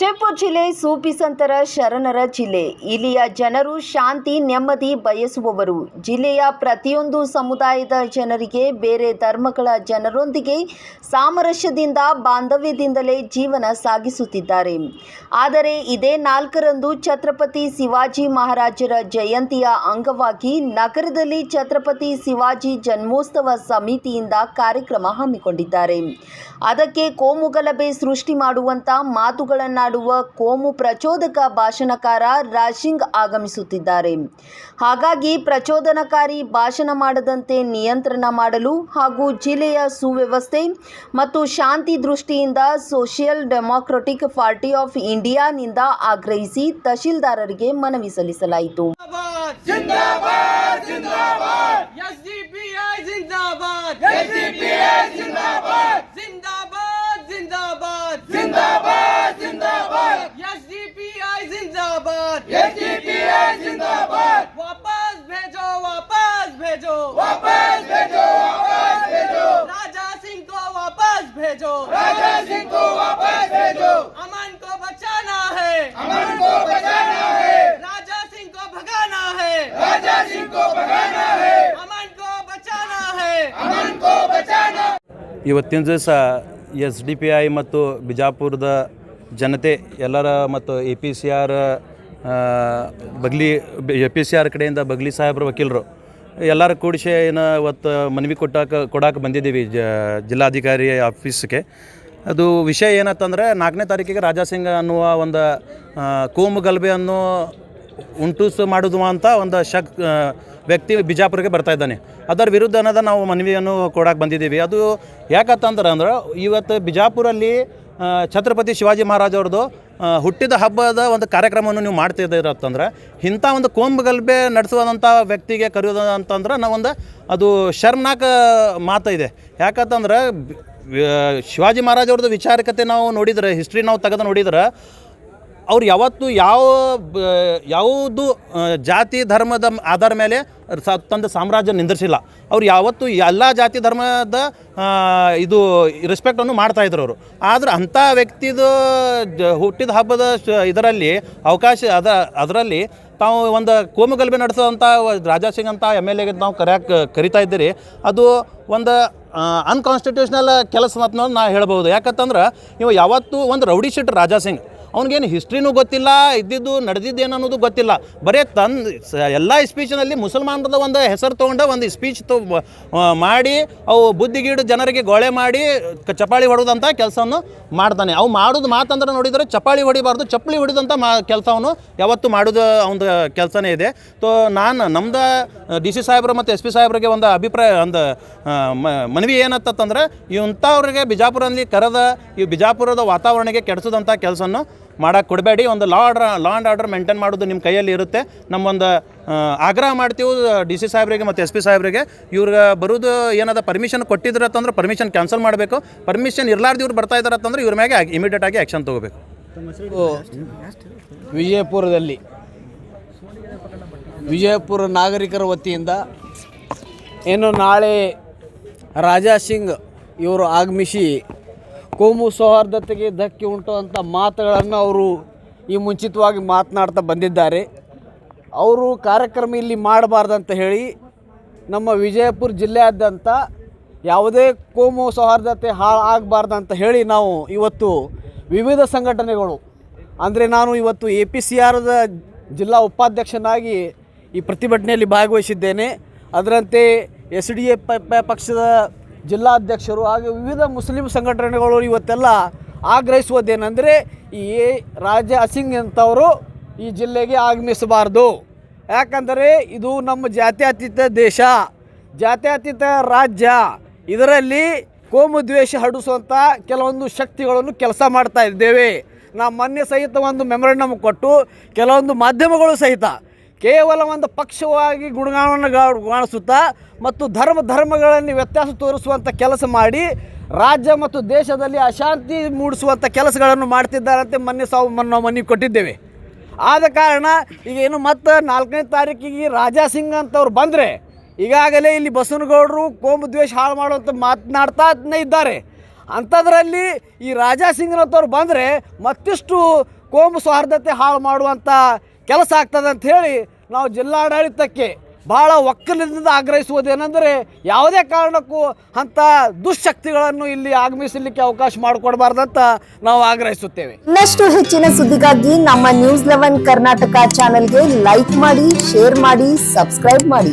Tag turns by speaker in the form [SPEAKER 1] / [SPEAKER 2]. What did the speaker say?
[SPEAKER 1] ವಿಜಯಪುರ ಜಿಲ್ಲೆ ಸೂಪಿಸಂತರ ಶರಣರ ಜಿಲ್ಲೆ. ಇಲ್ಲಿಯ ಜನರು ಶಾಂತಿ, ನೆಮ್ಮದಿ ಬಯಸುವವರು. ಜಿಲ್ಲೆಯ ಪ್ರತಿಯೊಂದು ಸಮುದಾಯದ ಜನರಿಗೆ, ಬೇರೆ ಧರ್ಮಗಳ ಜನರೊಂದಿಗೆ ಸಾಮರಸ್ಯದಿಂದ, ಬಾಂಧವ್ಯದಿಂದಲೇ ಜೀವನ ಸಾಗಿಸುತ್ತಿದ್ದಾರೆ. ಆದರೆ ಇದೇ ನಾಲ್ಕರಂದು ಛತ್ರಪತಿ ಶಿವಾಜಿ ಮಹಾರಾಜರ ಜಯಂತಿಯ ಅಂಗವಾಗಿ ನಗರದಲ್ಲಿ ಛತ್ರಪತಿ ಶಿವಾಜಿ ಜನ್ಮೋತ್ಸವ ಸಮಿತಿಯಿಂದ ಕಾರ್ಯಕ್ರಮ ಹಮ್ಮಿಕೊಂಡಿದ್ದಾರೆ. ಅದಕ್ಕೆ ಕೋಮುಗಲಭೆ ಸೃಷ್ಟಿ ಮಾಡುವಂತ ಮಾಡುವ ಕೋಮು ಪ್ರಚೋದಕ ಭಾಷಣಕಾರ ರಾಶಿಂಗ್ ಆಗಮಿಸುತ್ತಿದ್ದಾರೆ. ಹಾಗಾಗಿ ಪ್ರಚೋದನಕಾರಿ ಭಾಷಣ ಮಾಡದಂತೆ ನಿಯಂತ್ರಣ ಮಾಡಲು ಹಾಗೂ ಜಿಲ್ಲೆಯ ಸುವ್ಯವಸ್ಥೆ ಮತ್ತು ಶಾಂತಿ ದೃಷ್ಟಿಯಿಂದ ಸೋಷಿಯಲ್ ಡೆಮಾಕ್ರಟಿಕ್ ಪಾರ್ಟಿ ಆಫ್ ಇಂಡಿಯಾನಿಂದ ಆಗ್ರಹಿಸಿ ತಹಶೀಲ್ದಾರರಿಗೆ ಮನವಿ ಸಲ್ಲಿಸಲಾಯಿತು.
[SPEAKER 2] ಜಿಂದಾಬಾದ್! ಜಿಂದಾಬಾದ್! भेजो वापस भेजो वापस भेजो राजा सिंह को वापस भेजो राजा सिंह को वापस भेजो अमन को बचाना है अमन को बचाना है राजा सिंह को भगाना है राजा सिंह को भगाना है अमन को बचाना है अमन को बचाना
[SPEAKER 3] ಇವತ್ತಿನ ದಿವಸ ಎಸ್ ಡಿ ಪಿ ಐ ಮತ್ತು ಬಿಜಾಪುರದ ಜನತೆ ಎಲ್ಲರ ಮತ್ತು A P C R Bagli A P C R ಕಡೆಯಿಂದ ಬಗ್ಲಿ ಸಾಹೇಬ್ರ ವಕೀಲರು ಎಲ್ಲರೂ ಕೂಡಿಸಿ ಏನು ಇವತ್ತು ಮನವಿ ಕೊಟ್ಟಾಕ ಕೊಡಾಕೆ ಬಂದಿದ್ದೀವಿ ಜ, ಜಿಲ್ಲಾಧಿಕಾರಿ ಆಫೀಸ್ಗೆ. ಅದು ವಿಷಯ ಏನತ್ತಂದರೆ ನಾಲ್ಕನೇ ತಾರೀಕಿಗೆ ರಾಜಾ ಸಿಂಗ್ ಅನ್ನುವ ಒಂದು ಕೂಮು ಗಲಭೆಯನ್ನು ಉಂಟುಸು ಮಾಡುದು ಅಂತ ಒಂದು ಶಕ್ ವ್ಯಕ್ತಿ ಬಿಜಾಪುರಕ್ಕೆ ಬರ್ತಾ ಇದ್ದಾನೆ. ಅದರ ವಿರುದ್ಧ ಅನ್ನೋದ ನಾವು ಮನವಿಯನ್ನು ಕೊಡಕ್ಕೆ ಬಂದಿದ್ದೀವಿ. ಅದು ಯಾಕಂತಂದ್ರೆ ಅಂದ್ರೆ ಇವತ್ತು ಬಿಜಾಪುರಲ್ಲಿ ಛತ್ರಪತಿ ಶಿವಾಜಿ ಮಹಾರಾಜ್ ಅವ್ರದ್ದು ಹುಟ್ಟಿದ ಹಬ್ಬದ ಒಂದು ಕಾರ್ಯಕ್ರಮವನ್ನು ನೀವು ಮಾಡ್ತಿದ್ದೀರಂತಂದ್ರೆ ಇಂಥ ಒಂದು ಕೋಂಬಗಲ್ಬೆ ನಡೆಸುವಂಥ ವ್ಯಕ್ತಿಗೆ ಕರೆಯೋದು ಅಂತಂದ್ರೆ ನಾವೊಂದು ಅದು ಶರ್ಮ್ನಾಕ ಮಾತು ಇದೆ. ಯಾಕಂತಂದ್ರೆ ಶಿವಾಜಿ ಮಹಾರಾಜ್ ಅವ್ರದ್ದು ವಿಚಾರಕತೆ ನಾವು ನೋಡಿದ್ರೆ ಹಿಸ್ಟ್ರಿ ನಾವು ತೆಗೆದು ನೋಡಿದ್ರೆ ಅವ್ರು ಯಾವತ್ತೂ ಯಾವ ಯಾವುದು ಜಾತಿ ಧರ್ಮದ ಆಧಾರ ಮೇಲೆ ಸ, ತಂದ ಸಾಮ್ರಾಜ್ಯ ನಿಂದಿರಿಸಿಲ್ಲ. ಅವ್ರು ಯಾವತ್ತೂ ಎಲ್ಲ ಜಾತಿ ಧರ್ಮದ ಇದು ರೆಸ್ಪೆಕ್ಟನ್ನು ಮಾಡ್ತಾಯಿದ್ರು ಅವರು. ಆದ್ರೆ ಅಂಥ ವ್ಯಕ್ತಿದು ಹುಟ್ಟಿದ ಹಬ್ಬದ ಇದರಲ್ಲಿ ಅವಕಾಶ, ಅದ, ಅದರಲ್ಲಿ ತಾವು ಒಂದು ಕೋಮುಗಲಭೆ ನಡೆಸೋವಂಥ ರಾಜಾ ಸಿಂಗ್ ಅಂತ ಎಂ ಎಲ್ ಎಗೆ ನಾವು ಕರೆಯಕ್ಕೆ ಕರಿತಾ ಇದ್ದೀರಿ. ಅದು ಒಂದು ಅನ್ಕಾನ್ಸ್ಟಿಟ್ಯೂಷನಲ್ ಕೆಲಸ ಅಂತ ನಾ ಹೇಳ್ಬೋದು ಯಾಕಂತಂದ್ರೆ ಇವು ಯಾವತ್ತೂ ಒಂದು ರೌಡಿ ಶೀಟ್ ರಾಜಾ ಸಿಂಗ್. ಅವ್ನಿಗೇನು ಹಿಸ್ಟ್ರಿನೂ ಗೊತ್ತಿಲ್ಲ, ಇದ್ದಿದ್ದು ನಡೆದಿದ್ದೇನು ಅನ್ನೋದು ಗೊತ್ತಿಲ್ಲ. ಬರೀ ತಂದು ಎಲ್ಲ ಸ್ಪೀಚ್ನಲ್ಲಿ ಮುಸಲ್ಮಾನರದ ಒಂದು ಹೆಸರು ತೊಗೊಂಡು ಒಂದು ಸ್ಪೀಚ್ ತೊ ಮಾಡಿ, ಅವು ಬುದ್ಧಿಗೀಡು ಜನರಿಗೆ ಗೋಳೆ ಮಾಡಿ ಚಪಾಳಿ ಹೊಡೋದಂಥ ಕೆಲಸವನ್ನು ಮಾಡ್ತಾನೆ. ಅವು ಮಾಡೋದು ಮಾತಂದ್ರೆ ನೋಡಿದರೆ ಚಪಾಳಿ ಹೊಡಿಬಾರ್ದು ಚಪ್ಪಳಿ ಹೊಡೆದಂಥ ಮಾ, ಕೆಲಸವನ್ನು ಯಾವತ್ತು ಮಾಡೋದು ಅವನದು ಕೆಲಸನೇ ಇದೆ. ತೋ, ನಾನು ನಮ್ದು ಡಿ ಸಿ ಸಾಹೇಬ್ರು ಮತ್ತು ಎಸ್ ಪಿ ಸಾಹೇಬ್ರಿಗೆ ಒಂದು ಅಭಿಪ್ರಾಯ, ಒಂದು ಮನವಿ ಏನತ್ತಂದ್ರೆ ಇಂಥವ್ರಿಗೆ ಬಿಜಾಪುರಲ್ಲಿ ಕರೆದ, ಈ ಬಿಜಾಪುರದ ವಾತಾವರಣಕ್ಕೆ ಕೆಡಿಸಿದಂಥ ಕೆಲಸವನ್ನು ಮಾಡಕ್ಕೆ ಕೊಡಬೇಡಿ. ಒಂದು law order law and order maintain ಮಾಡೋದು ನಿಮ್ಮ ಕೈಯಲ್ಲಿ ಇರುತ್ತೆ. ನಮ್ಮೊಂದು ಆಗ್ರಹ ಮಾಡ್ತೀವಿ ಡಿ ಸಿ ಸಾಹೇಬ್ರಿಗೆ ಮತ್ತು ಎಸ್ ಪಿ ಸಾಹೇಬ್ರಿಗೆ. ಇವ್ರಿಗೆ ಬರೋದು ಏನದ ಪರ್ಮಿಷನ್ ಕೊಟ್ಟಿದ್ರೆ ಅಂತಂದ್ರೆ ಪರ್ಮಿಷನ್ ಕ್ಯಾನ್ಸಲ್ ಮಾಡಬೇಕು. ಪರ್ಮಿಷನ್ ಇರ್ಲಾರ್ದು ಇವ್ರು ಬರ್ತಾ ಇದ್ದಾರೆ ಅಂತಂದ್ರೆ ಇವ್ರ ಮ್ಯಾಗೆ ಇಮಿಡಿಯೇಟ್ ಆಗಿ ಆ್ಯಕ್ಷನ್ ತೊಗೋಬೇಕು.
[SPEAKER 4] ವಿಜಯಪುರದಲ್ಲಿ. ವಿಜಯಪುರ ನಾಗರಿಕರ ವತಿಯಿಂದ ಏನು ನಾಳೆ ರಾಜಾ ಸಿಂಗ್ ಇವರು ಆಗಮಿಸಿ ಕೋಮು ಸೌಹಾರ್ದತೆಗೆ ಧಕ್ಕೆ ಉಂಟು ಅಂತ ಮಾತುಗಳನ್ನು ಅವರು ಈ ಮುಂಚಿತವಾಗಿ ಮಾತನಾಡ್ತಾ ಬಂದಿದ್ದಾರೆ. ಅವರು ಕಾರ್ಯಕ್ರಮ ಇಲ್ಲಿ ಮಾಡಬಾರ್ದಂತ ಹೇಳಿ ನಮ್ಮ ವಿಜಯಪುರ ಜಿಲ್ಲೆಯಾದ್ಯಂತ ಯಾವುದೇ ಕೋಮು ಸೌಹಾರ್ದತೆ ಹಾಳು ಅಂತ ಹೇಳಿ ನಾವು ಇವತ್ತು ವಿವಿಧ ಸಂಘಟನೆಗಳು, ಅಂದರೆ ನಾನು ಇವತ್ತು ಎ ಪಿ ಸಿ ಆರ್ದ ಜಿಲ್ಲಾ ಉಪಾಧ್ಯಕ್ಷನಾಗಿ ಈ ಪ್ರತಿಭಟನೆಯಲ್ಲಿ ಭಾಗವಹಿಸಿದ್ದೇನೆ. ಅದರಂತೆ ಎಸ್ ಡಿ ಎ ಪಕ್ಷದ ಜಿಲ್ಲಾಧ್ಯಕ್ಷರು ಹಾಗೆ ವಿವಿಧ ಮುಸ್ಲಿಂ ಸಂಘಟನೆಗಳು ಇವತ್ತೆಲ್ಲ ಆಗ್ರಹಿಸುವುದೇನೆಂದರೆ ಈ ರಾಜ ಸಿಂಗ್ ಅಂತವರು ಈ ಜಿಲ್ಲೆಗೆ ಆಗಮಿಸಬಾರ್ದು. ಯಾಕಂದರೆ ಇದು ನಮ್ಮ ಜಾತ್ಯತೀತ ದೇಶ, ಜಾತ್ಯತೀತ ರಾಜ್ಯ. ಇದರಲ್ಲಿ ಕೋಮು ದ್ವೇಷ ಹಡಿಸುವಂಥ ಕೆಲವೊಂದು ಶಕ್ತಿಗಳನ್ನು ಕೆಲಸ ಮಾಡ್ತಾ ಇದ್ದೇವೆ. ನಾವು ಮೊನ್ನೆ ಸಹಿತ ಒಂದು ಮೆಮೊರಂಡಮ್ ಕೊಟ್ಟು ಕೆಲವೊಂದು ಮಾಧ್ಯಮಗಳು ಸಹಿತ ಕೇವಲ ಒಂದು ಪಕ್ಷವಾಗಿ ಗುಣಗಾನವನ್ನು ಗಾಣಿಸುತ್ತಾ ಮತ್ತು ಧರ್ಮ ಧರ್ಮಗಳಲ್ಲಿ ವ್ಯತ್ಯಾಸ ತೋರಿಸುವಂಥ ಕೆಲಸ ಮಾಡಿ ರಾಜ್ಯ ಮತ್ತು ದೇಶದಲ್ಲಿ ಅಶಾಂತಿ ಮೂಡಿಸುವಂಥ ಕೆಲಸಗಳನ್ನು ಮಾಡ್ತಿದ್ದಾರಂತೆ ಮೊನ್ನೆ ಸಾವು ನಾವು ಮನವಿ ಕೊಟ್ಟಿದ್ದೇವೆ. ಆದ ಕಾರಣ ಈಗ ಏನು ಮತ್ತೆ ನಾಲ್ಕನೇ ತಾರೀಕಿಗೆ ರಾಜಾ ಸಿಂಗ್ ಅಂತವ್ರು ಬಂದರೆ ಈಗಾಗಲೇ ಇಲ್ಲಿ ಬಸವನಗೌಡರು ಕೋಮು ದ್ವೇಷ ಹಾಳು ಮಾಡುವಂಥ ಮಾತನಾಡ್ತಾನೇ ಇದ್ದಾರೆ. ಅಂಥದ್ರಲ್ಲಿ ಈ ರಾಜಾ ಸಿಂಗ್ನಂಥವ್ರು ಬಂದರೆ ಮತ್ತಿಷ್ಟು ಕೋಮು ಸೌಹಾರ್ದತೆ ಹಾಳು ಮಾಡುವಂಥ ಕೆಲಸ ಆಗ್ತದೆ ಅಂತ ಹೇಳಿ ನಾವು ಜಿಲ್ಲಾಡಳಿತಕ್ಕೆ ಭಾಳ ಒಕ್ಕಲಿನಿಂದ ಆಗ್ರಹಿಸುವುದೇನೆಂದರೆ ಯಾವುದೇ ಕಾರಣಕ್ಕೂ ಅಂಥ ದುಶ್ಶಕ್ತಿಗಳನ್ನು ಇಲ್ಲಿ ಆಗಮಿಸಲಿಕ್ಕೆ ಅವಕಾಶ ಮಾಡಿಕೊಡಬಾರ್ದಂತ ನಾವು ಆಗ್ರಹಿಸುತ್ತೇವೆ.
[SPEAKER 1] ಇನ್ನಷ್ಟು ಹೆಚ್ಚಿನ ಸುದ್ದಿಗಾಗಿ ನಮ್ಮ ನ್ಯೂಸ್ ಲೆವೆನ್ ಕರ್ನಾಟಕ ಚಾನೆಲ್ಗೆ ಲೈಕ್ ಮಾಡಿ, ಶೇರ್ ಮಾಡಿ, ಸಬ್ಸ್ಕ್ರೈಬ್ ಮಾಡಿ.